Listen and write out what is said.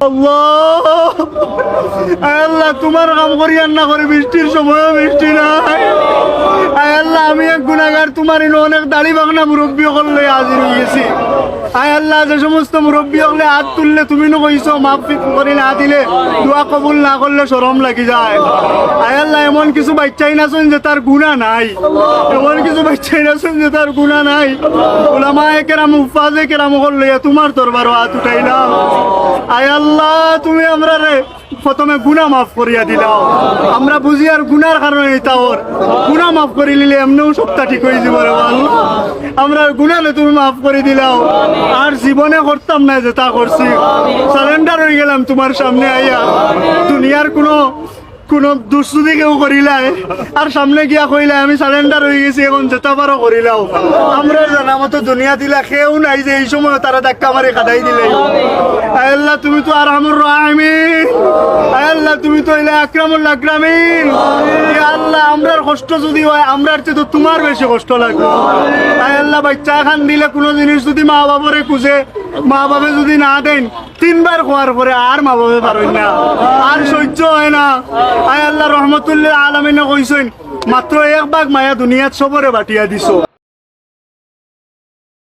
আল্লাহ! তোমার না আমি এক গুণাগার তোমার অনেক দাড়ি বাগনা মুরব্বী হলে হাজির হয়ে গেছি। আয় আল্লাহ, যে সমস্ত মুরব্বী হলে হাত তুললে তুমি নো কইছো, মাপ করে না দিলে, দোয়া কবুল না করলে সরম লাগি যায়। আয় আল্লাহ, এমন কিছু বাচ্চাই না শুন যে তার গুণা নাই। এমন কিছু বাচ্চাই না শুন যে তার গুণা নাই। ওলামা কেরাম উফাজে কেরাম করলে তোমার দরবার হাত উঠাইলাম। তুমি আমরা আমরা আর গুণা মাফ এমনিও ঠিক যাব মাফ দিলাও। আর জীবনে করতাম না যে তা করছি। সারেন্ডার হয়ে গেলাম তোমার সামনে আইয়া। দুনিয়ার কোনো কোনো দুশ্রুতি কেউ করিলাই আর সামনে গিয়া কইলাই আমি সারেন্ডার হয়ে গেছি, এখন যেতে পারো, করিলাও। আমরা জানা মতো দুনিয়া দিলা, কেউ নাই যে এই সময় তারা ধাক্কা মারি কাটাই দিলে। আল্লাহ তুমি তো আর আমর রাহমিন আল্লাহ, তুমি তো এলে আকরামুল আকরামিন। আল্লাহ, আমরার কষ্ট যদি হয়, আমরার চেয়ে তো তোমার বেশি কষ্ট লাগবে। আয় আল্লাহ বাচ্চা খান দিলে কোনো জিনিস যদি মা বাবারে খুঁজে, মা বাবা যদি না দেন, তিনবার খোয়ার পরে আর মা বাবা পারেন না। আর সহ্য হয় না। আয় আল্লাহ রহমতুল্লাহ আলমিনে কইছেন, মাত্র এক বাঘ মায়া দুনিয়াত সবরে বাটিয়া দিছো।